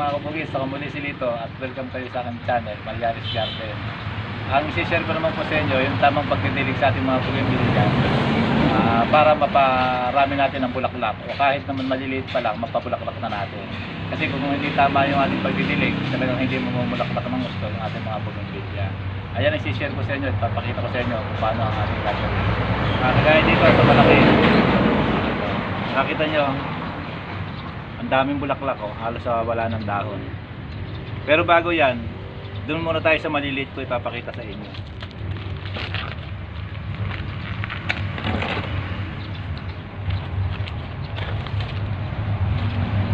mga kabugis, ako muli si Lito at welcome kayo sa aking channel, Malyaris Garden. Ang isi-share ko naman po sa inyo, yung tamang pagdidilig sa ating mga bugimbilya ah, para maparami natin ang bulaklak o kahit naman maliliit pa lang, mapabulaklak na natin. Kasi kung hindi tama yung ating pagdidilig, talagang hindi mo mamulaklak ng gusto yung ating mga bugimbilya. Ayan isi-share ko sa inyo at papakita ko sa inyo kung paano ang ating gagawin. Ah, kagaya dito sa malaki. Nakita nyo, daming bulaklak oh, halos sa wala ng dahon. Pero bago yan, doon muna tayo sa maliliit ko ipapakita sa inyo.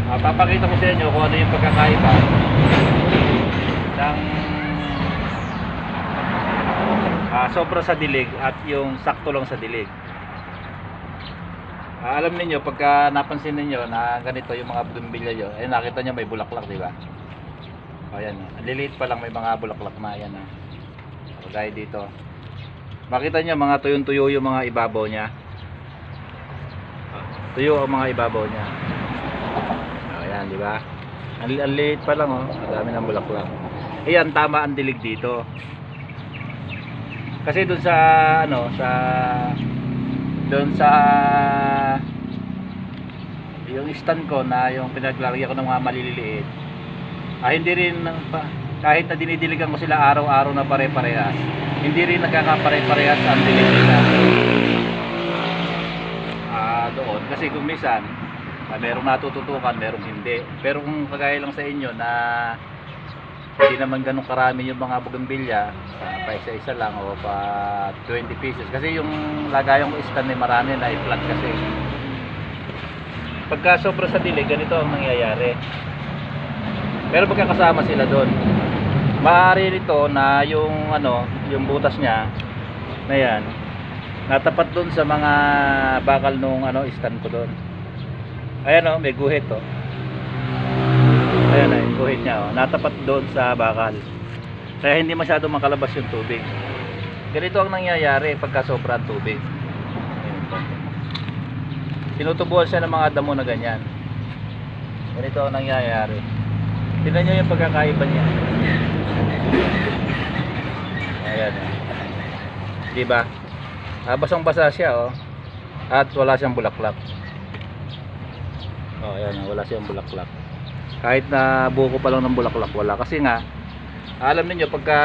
Ah, papakita ko sa inyo kung ano yung pagkakaiba ng ah, sobra sa dilig at yung sakto lang sa dilig. Alam niyo pagka napansin niyo na ganito yung mga bumbilya yo, eh nakita niyo may bulaklak, di ba? O yan, liliit pa lang may mga bulaklak na yan. Ah. O, gaya dito. Makita niyo mga tuyong-tuyo yung mga ibabaw niya. Tuyo ang mga ibabaw niya. O yan, di ba? Ang, ang pa lang oh, ang dami ng bulaklak. Ayan, tama ang dilig dito. Kasi doon sa ano, sa doon sa yung stand ko na yung pinaglalagyan ko ng mga maliliit ah, hindi rin kahit na dinidiligan ko sila araw-araw na pare-parehas. Hindi rin nagkakapare-parehas ang dilig nila ah, doon. Kasi kung minsan ah, merong natututukan merong hindi. Pero kung kagaya lang sa inyo na hindi naman ganun karami yung mga bugambilya. Uh, pa isa-isa lang o pa 20 pieces. Kasi yung lagayan ko stand ay marami na i-flat kasi. Pagka sobra sa dilig ganito ang nangyayari. Pero pagkakasama sila doon maaari nito na yung ano yung butas niya na yan natapat doon sa mga bakal nung ano stand ko doon. Ayan o may guhit oh ayan na yung guhit niya oh. natapat doon sa bakal. Kaya hindi masyado makalabas yung tubig. Ganito ang nangyayari pagka sobra ang tubig. Tinutubuan siya ng mga damo na ganyan. Ganito ang nangyayari. Tignan nyo yung pagkakaiba niya. Ayan oh. diba ah, basang basa siya oh. At wala siyang bulaklak. Oh ayan oh, wala siyang bulaklak kahit na buko pa lang ng bulaklak wala. Kasi nga alam niyo pagka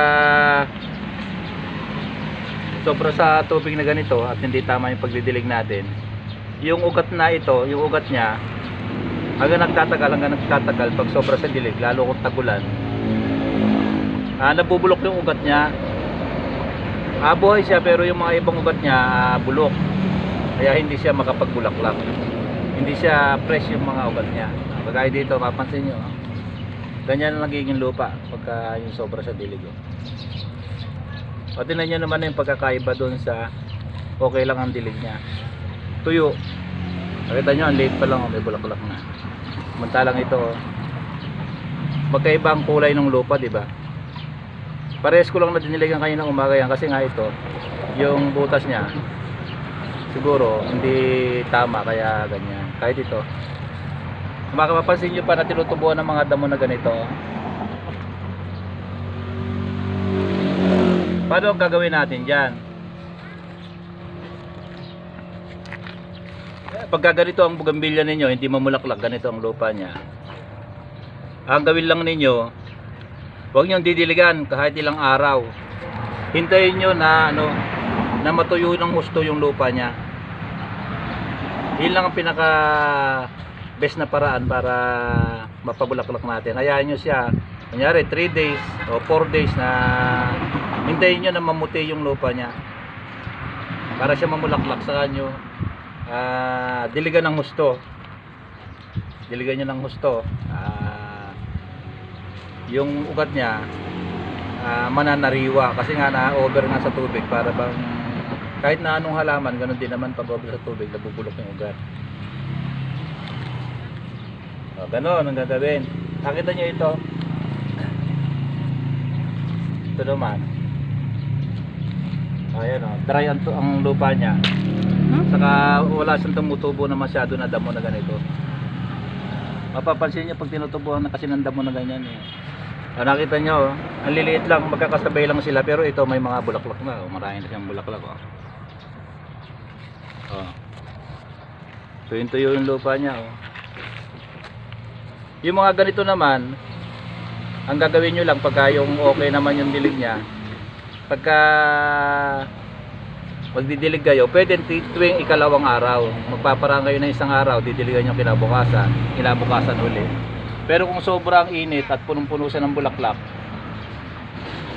sobra sa tubig na ganito at hindi tama yung pagdidilig natin yung ugat na ito yung ugat niya hanggang nagtatagal hanggang nagtatagal pag sobra sa dilig lalo kung tagulan. Ah, nabubulok yung ugat niya. Ah, siya pero yung mga ibang ugat niya ah, bulok. Kaya hindi siya makapagbulaklak. Hindi siya fresh yung mga ugat niya kagaya dito mapansin nyo ah. ganyan ang nagiging lupa pagka yung sobra sa dilig oh. o tinan nyo naman yung pagkakaiba doon sa okay lang ang dilig niya tuyo nakita nyo ang late pa lang oh, may bulaklak na samantalang ito oh. magkaiba ang kulay ng lupa di ba pares ko lang na diniligan kayo ng umaga yan kasi nga ito yung butas niya siguro hindi tama kaya ganyan kahit ito makapapansin nyo pa na tinutubuan ng mga damo na ganito. Paano ang gagawin natin dyan? Pagka ganito ang bugambilya ninyo hindi mamulaklak ganito ang lupa niya. Ang gawin lang ninyo huwag nyo didiligan kahit ilang araw. Hintayin nyo na ano na matuyo ng gusto yung lupa niya. Yun lang ang pinaka best na paraan para mapabulaklak natin. Hayaan nyo siya. Kunyari 3 days o 4 days na hintayin nyo na mamuti yung lupa niya. Para siya mamulaklak sa kanyo. Ah diligan ng husto. Diligan nyo ng husto. Ah yung ugat niya ah, mananariwa. Kasi nga na over nga sa tubig para bang kahit na anong halaman ganun din naman pag sa tubig nabubulok yung ugat o, ganun ang gagawin nakita nyo ito ito naman ayan o dry ang, ang lupa niya Hmm? saka wala siyang tumutubo na masyado na damo na ganito Mapapansin niyo pag tinutubuhan na kasi ng damo na ganyan eh. Ah, nakita niyo, oh, ang liliit lang, magkakasabay lang sila pero ito may mga bulaklak na. Oh. Marami na siyang bulaklak. Oh. Oh. Tuyo-tuyo yung lupa niya. Oh. Yung mga ganito naman, ang gagawin nyo lang pagka yung okay naman yung dilig niya, pagka magdidilig kayo, pwede tuwing ikalawang araw. Magpaparang kayo ng isang araw, didiligan nyo kinabukasan, kinabukasan uli. Pero kung sobrang init at punong-puno siya ng bulaklak,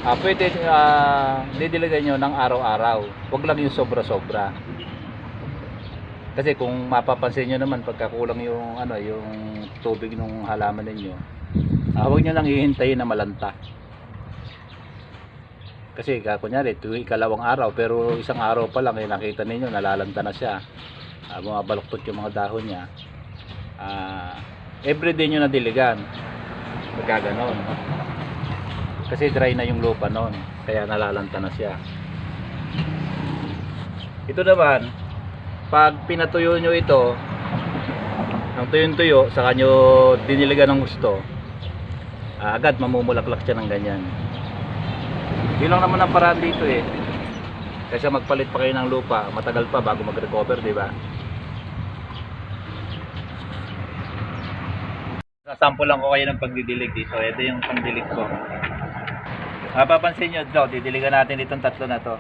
ah pwede ah, didiligan nyo ng araw-araw. Huwag lang yung sobra-sobra. Kasi kung mapapansin nyo naman pagkakulang yung ano yung tubig ng halaman ninyo, ah, huwag nyo lang hihintayin na malanta. Kasi ka kunyari, tuwing ikalawang araw pero isang araw pa lang eh, nakita ninyo nalalanta na siya. Ah, bumabaluktot yung mga dahon niya. Ah, everyday nyo na diligan. Pagka. Kasi dry na yung lupa noon, kaya nalalanta na siya. Ito naman, pag pinatuyo nyo ito, ng tuyong-tuyo, saka nyo diniligan ng gusto, ah, agad mamumulaklak siya ng ganyan. Yun lang naman ang paraan dito eh. Kasi magpalit pa kayo ng lupa, matagal pa bago mag-recover, di ba? Sasample lang ko kayo ng pagdidilig dito. Ito yung pangdilig ko. Mapapansin nyo, daw, didiligan natin itong tatlo na to.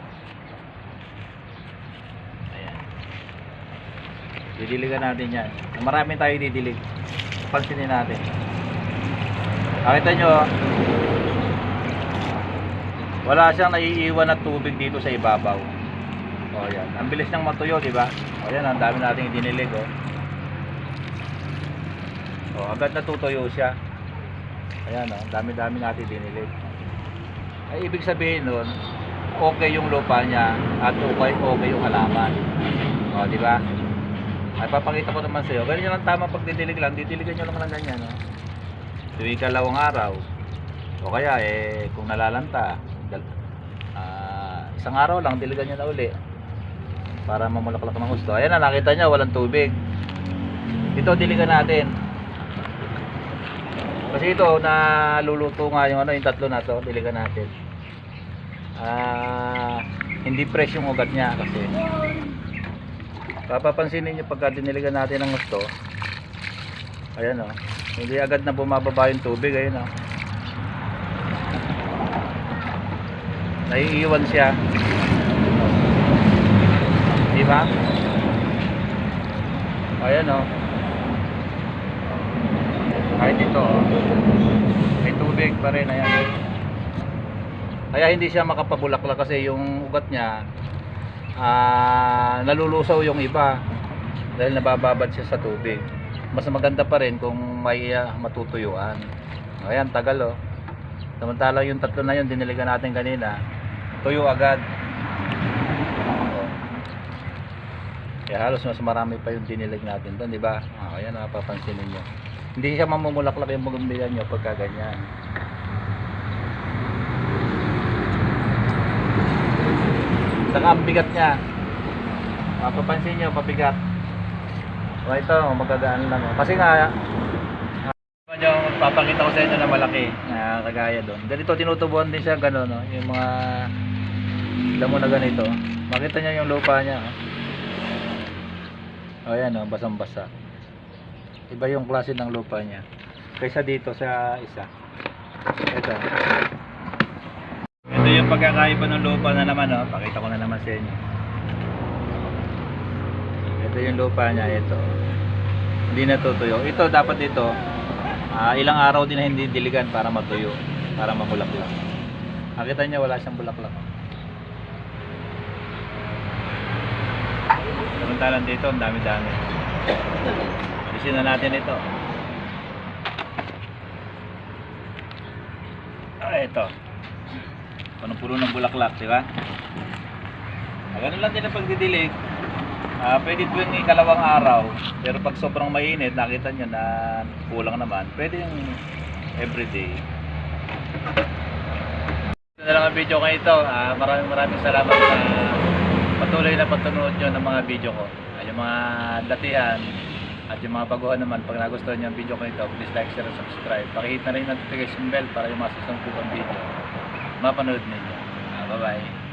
Didiligan natin yan. Marami tayo didilig. Pansinin natin. Nakita nyo, oh. wala siyang naiiwan na tubig dito sa ibabaw. O yan. Ang bilis niyang matuyo, di ba? O yan, ang dami nating idinilig, oh. O, agad natutuyo siya. Ayan, oh. Ang dami-dami natin dinilig. Ay, ibig sabihin nun, okay yung lupa niya at okay, okay yung halaman. O, di ba? Ay, papakita ko naman sa'yo. Ganyan lang tama pagdidilig lang. Didiligan nyo lang lang ganyan, no? Tuwing kalawang araw. O kaya, eh, kung nalalanta, ah, isang araw lang, diligan nyo na uli. Para mamulaklak ng gusto. Ayan na, nakita nyo, walang tubig. Ito, diligan natin. Kasi ito, naluluto nga yung ano, yung tatlo na to, diligan natin. Ah, hindi fresh yung ugat niya kasi. Papapansinin niyo pagka diniligan natin ng gusto. Ayan oh. Hindi agad na bumababa yung tubig, ayun oh. Naiiwan siya. Di ba? Ayan oh. Kahit ito oh. May tubig pa rin, ayan. Kaya hindi siya makapabulaklak kasi yung ugat niya ah nalulusaw yung iba dahil nabababad siya sa tubig. Mas maganda pa rin kung may ah, matutuyuan. Ayan, tagal oh. Samantala yung tatlo na yun, diniligan natin kanina, tuyo agad. Oh. Kaya halos mas marami pa yung dinilig natin doon, di ba? Ah, ayan, napapansin niyo. Hindi siya mamumulaklak yung magumbilan nyo pagka ganyan. Saka ang bigat niya. Mapapansin nyo, pabigat. O ito, magagaan lang. oh. Kasi nga, uh, yung papakita ko sa inyo na malaki na kagaya doon. Ganito tinutubuan din siya gano'n, no? yung mga damo na ganito. Makita niyo yung lupa niya. Oh. O yan, oh, basang-basa. Iba yung klase ng lupa niya. Kaysa dito sa isa. Ito. Ito yung pagkakaiba ng lupa na naman, oh. Pakita ko na naman sa inyo. Ito yung lupa niya, ito. Hindi natutuyo. Ito, dapat dito, ah, ilang araw din na hindi diligan para matuyo, para mamulaklak. Nakita niya wala siyang bulaklak. Samantalang dito, ang dami-dami. Alisin na natin ito. Ah, ito. Punong-puno ng bulaklak, di ba? Ah, Ganun lang din ang pagdidilig. Ah, pwede tuwing ikalawang araw, pero pag sobrang mainit, nakita nyo na kulang naman, pwede yung everyday. Ito na lang ang video ko ito. Ah, maraming maraming salamat sa patuloy na patunood nyo ng mga video ko. Ah, yung mga datihan, At yung mga baguhan naman, pag nagustuhan nyo ang video ko ito, please like, share, and subscribe. Pakihit na rin yung notification bell para yung mga susunod video. Mapanood ninyo. Ah, bye-bye.